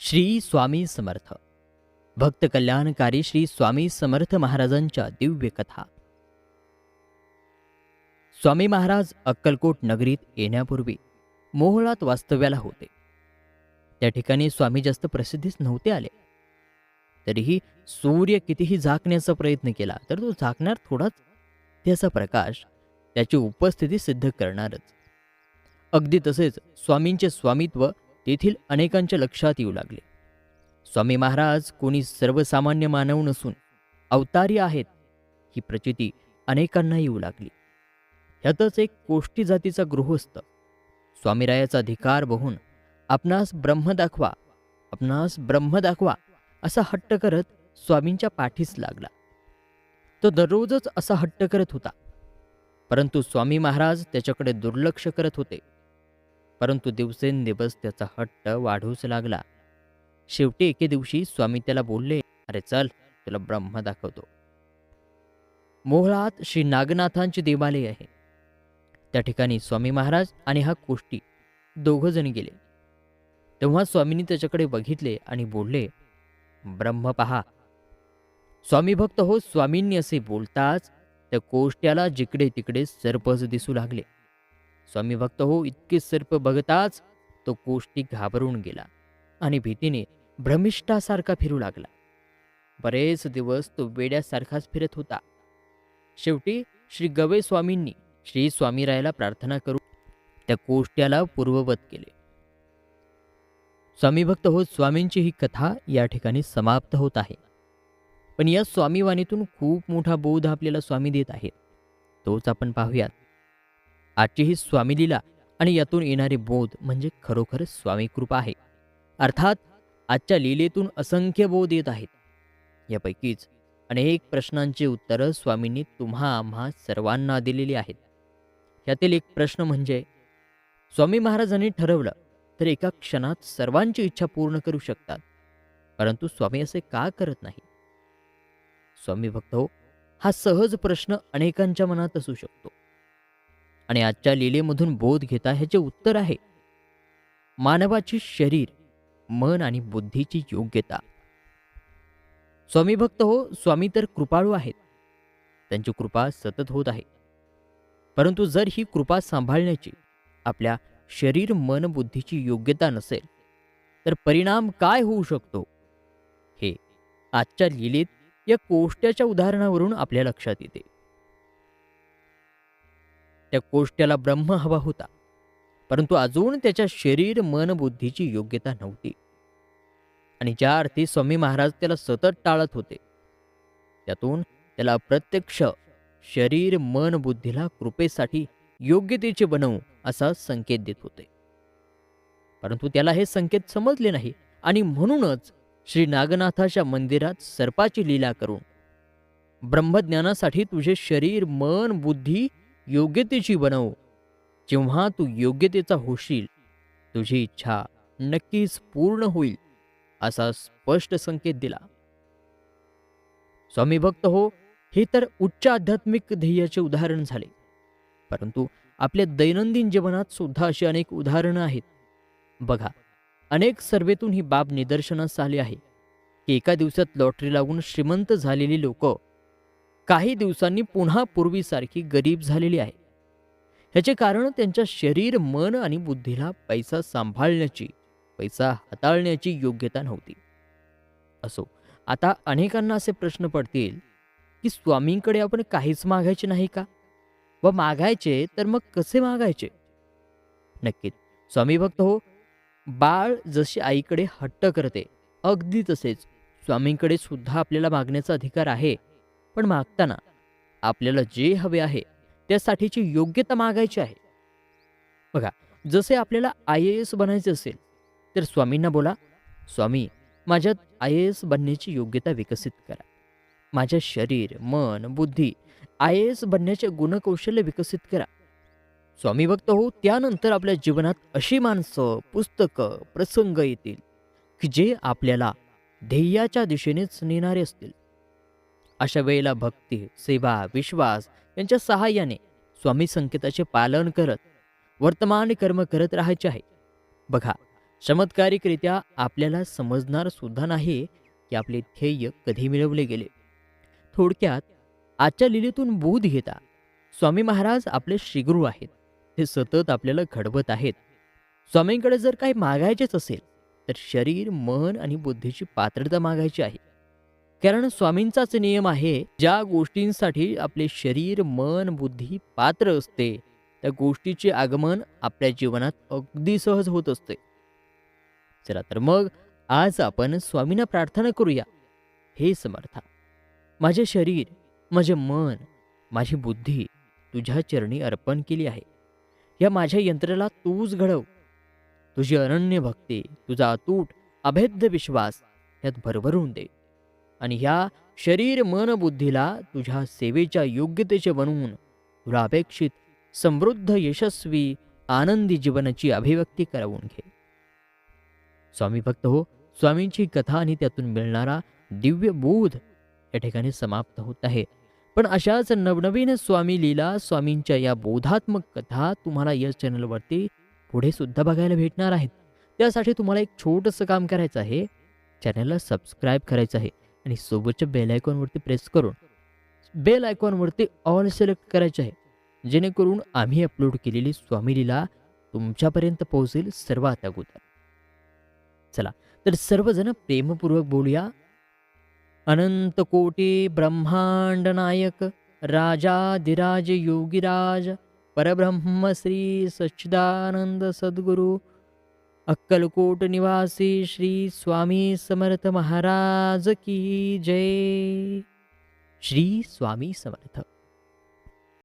श्री स्वामी समर्थ. भक्त कल्याणकारी श्री स्वामी समर्थ महाराजांच्या दिव्य कथा. स्वामी महाराज अक्कलकोट नगरीत येण्यापूर्वी मोहळात वास्तव्याला होते. त्या ठिकाणी स्वामी जास्त प्रसिद्धीस नव्हते आले. तरीही सूर्य कितीही झाकण्याचा प्रयत्न केला तर तो झाकणार थोडाच. त्याचा प्रकाश त्याची उपस्थिती सिद्ध करणारच. अगदी तसेच स्वामींचे स्वामित्व तेथील अनेकांच्या लक्षात येऊ लागले. स्वामी महाराज कोणी सर्वसामान्य मानव नसून अवतारी आहेत ही प्रचिती अनेकांना येऊ लागली. ह्यातच एक कोष्टी जातीचा गृहस्थ स्वामीरायाचा अधिकार बहून आपणास ब्रह्म दाखवा आपणास ब्रह्म दाखवा असा हट्ट करत स्वामींच्या पाठीस लागला. तो दररोजच असा हट्ट करत होता. परंतु स्वामी महाराज त्याच्याकडे दुर्लक्ष करत होते. परंतु दिवसेंदिवस त्याचा हट्ट वाढूच लागला. शेवटी एके दिवशी स्वामी त्याला बोलले अरे चल तुला ब्रह्म दाखवतो. मोहळात श्री नागनाथांचे देवालय आहे. त्या ठिकाणी स्वामी महाराज आणि हा कोष्टी दोघं जण गेले. तेव्हा स्वामींनी त्याच्याकडे बघितले आणि बोलले ब्रह्म पहा. स्वामी भक्त हो स्वामींनी असे बोलताच त्या कोष्ट्याला जिकडे तिकडे सर्पच दिसू लागले. स्वामी भक्त हो इतके सर्प बघताच तो कोष्टी घाबरून गेला आणि भीतीने भ्रमिष्ठासारखा फिरू लागला. बरेच दिवस तो वेड्यासारखाच फिरत होता. शेवटी श्री गवे स्वामींनी श्री स्वामीरायाला प्रार्थना करून त्या कोष्ट्याला पूर्ववत केले. स्वामी भक्त होत स्वामींची ही कथा या ठिकाणी समाप्त होत आहे. पण या स्वामीवाणीतून खूप मोठा बोध आपल्याला स्वामी देत आहेत. तोच आपण पाहूयात. आजची ही स्वामी लीला आणि यातून येणारे बोध म्हणजे खरोखरच स्वामी कृपा आहे. अर्थात आजच्या लीलेतून असंख्य बोध येत आहेत. यापैकीच अनेक प्रश्नांची उत्तरं स्वामींनी तुम्हा आम्हा सर्वांना दिलेली आहेत. यातील एक प्रश्न म्हणजे स्वामी महाराजांनी ठरवलं तर एका क्षणात सर्वांची इच्छा पूर्ण करू शकतात परंतु स्वामी असे का करत नाही स्वामी भक्त हो हा सहज प्रश्न अनेकांच्या मनात असू शकतो. आणि आजच्या लीलेमधून बोध घेता ह्याचे उत्तर आहे. मानवाची शरीर मन आणि बुद्धीची योग्यता. स्वामी भक्त हो स्वामी तर कृपाळू आहेत. त्यांची कृपा सतत होत आहे. परंतु जर ही कृपा सांभाळण्याची आपल्या शरीर मन बुद्धीची योग्यता नसेल तर परिणाम काय होऊ शकतो? हे आजच्या लिलेत या कोष्ट्याच्या उदाहरणावरून आपल्या लक्षात येते. त्या कोष्ट्याला ब्रह्म हवा होता. परंतु अजून त्याच्या शरीर मन बुद्धीची योग्यता नव्हती. आणि ज्या अर्थी स्वामी महाराज त्याला सतत टाळत होते त्यातून त्याला अप्रत्यक्ष शरीर मन बुद्धीला कृपेसाठी योग्यतेचे बनवू असा संकेत देत होते. परंतु त्याला हे संकेत समजले नाही आणि म्हणूनच श्री नागनाथाच्या मंदिरात सर्पाची लीला करून ब्रह्मज्ञानासाठी तुझे शरीर मन बुद्धी योग्यतेची बनव. जेव्हा तू योग्यतेचा होशील तुझी इच्छा नक्कीच पूर्ण होईल असा स्पष्ट संकेत दिला. स्वामी भक्त हो हे तर उच्च आध्यात्मिक ध्येयाचे उदाहरण झाले. परंतु आपल्या दैनंदिन जीवनात सुद्धा अशी अनेक उदाहरणं आहेत. बघा अनेक सर्वेतून ही बाब निदर्शनास आली आहे की एका दिवसात लॉटरी लागून श्रीमंत झालेली लोक काही दिवसांनी पुन्हा पूर्वीसारखी गरीब झालेली आहे. ह्याचे कारण त्यांच्या शरीर मन आणि बुद्धीला पैसा सांभाळण्याची पैसा हाताळण्याची योग्यता नव्हती. असो आता अनेकांना असे प्रश्न पडतील की स्वामींकडे आपण काहीच मागायचे नाही का? व मागायचे तर मग कसे मागायचे? नक्कीच स्वामी भक्त हो बाळ जशी आईकडे हट्ट करते अगदी तसेच स्वामींकडे सुद्धा आपल्याला मागण्याचा अधिकार आहे पण मागताना आपल्याला जे हवे आहे त्यासाठीची योग्यता मागायची आहे. बघा जसे आपल्याला आय ए एस बनायचे असेल तर स्वामींना बोला स्वामी माझ्यात आय ए एस बनण्याची योग्यता विकसित करा. माझ्या शरीर मन बुद्धी आय ए एस बनण्याचे गुणकौशल्य विकसित करा. स्वामी भक्त हो त्यानंतर आपल्या जीवनात अशी माणसं पुस्तकं प्रसंग येतील की जे आपल्याला ध्येयाच्या दिशेनेच नेणारे असतील. अशा वेळेला भक्ती सेवा विश्वास यांच्या सहाय्याने स्वामी संकेताचे पालन करत वर्तमान कर्म करत राहायचे आहे. बघा चमत्कारिकरित्या आपल्याला समजणार सुद्धा नाही की आपले ध्येय कधी मिळवले गेले. थोडक्यात आजच्या लिलीतून बोध घेता स्वामी महाराज आपले श्रीगुरू आहेत. ते सतत आपल्याला घडवत आहेत. स्वामींकडे जर काही मागायचेच असेल तर शरीर मन आणि बुद्धीची पात्रता मागायची आहे. कारण स्वामींचाच नियम आहे ज्या गोष्टींसाठी आपले शरीर मन बुद्धी पात्र असते त्या गोष्टीचे आगमन आपल्या जीवनात अगदी सहज होत असते. चला तर मग आज आपण स्वामींना प्रार्थना करूया. हे समर्था माझे शरीर माझे मन माझी बुद्धी तुझ्या चरणी अर्पण केली आहे. या माझ्या यंत्रेला तूच घडव. तुझी अनन्य भक्ती तुझा अतूट अभेद्य विश्वास यात भरभरून दे. आणि ह्या शरीर मन बुद्धीला तुझ्या सेवेच्या योग्यतेचे बनवून तुला अपेक्षित समृद्ध यशस्वी आनंदी जीवनाची अभिव्यक्ती करवून घे. स्वामी भक्त हो स्वामींची कथा आणि त्यातून मिळणारा दिव्य बोध या ठिकाणी समाप्त होत आहे. पण अशाच नवनवीन स्वामी लीला स्वामींच्या या बोधात्मक कथा तुम्हाला या चॅनलवरती पुढे सुद्धा बघायला भेटणार आहेत. त्यासाठी तुम्हाला एक छोटंसं काम करायचं आहे. चॅनलला सबस्क्राईब करायचं आहे. आणि सोबतच्या बेल आयकॉनवरती प्रेस करून बेल आयकॉनवरती ऑल सिलेक्ट करायचे आहे. जेणेकरून आम्ही अपलोड केलेली स्वामीलीला तुमच्यापर्यंत पोहोचेल सर्वात अगोदर. चला तर सर्वजण प्रेमपूर्वक बोलूया. अनंत कोटी ब्रह्मांड नायक राजाधिराज योगीराज परब्रह्म श्री सच्चिदानंद सद्गुरू अक्कलकोट निवासी श्री स्वामी समर्थ महाराज की जय। श्री स्वामी समर्थ।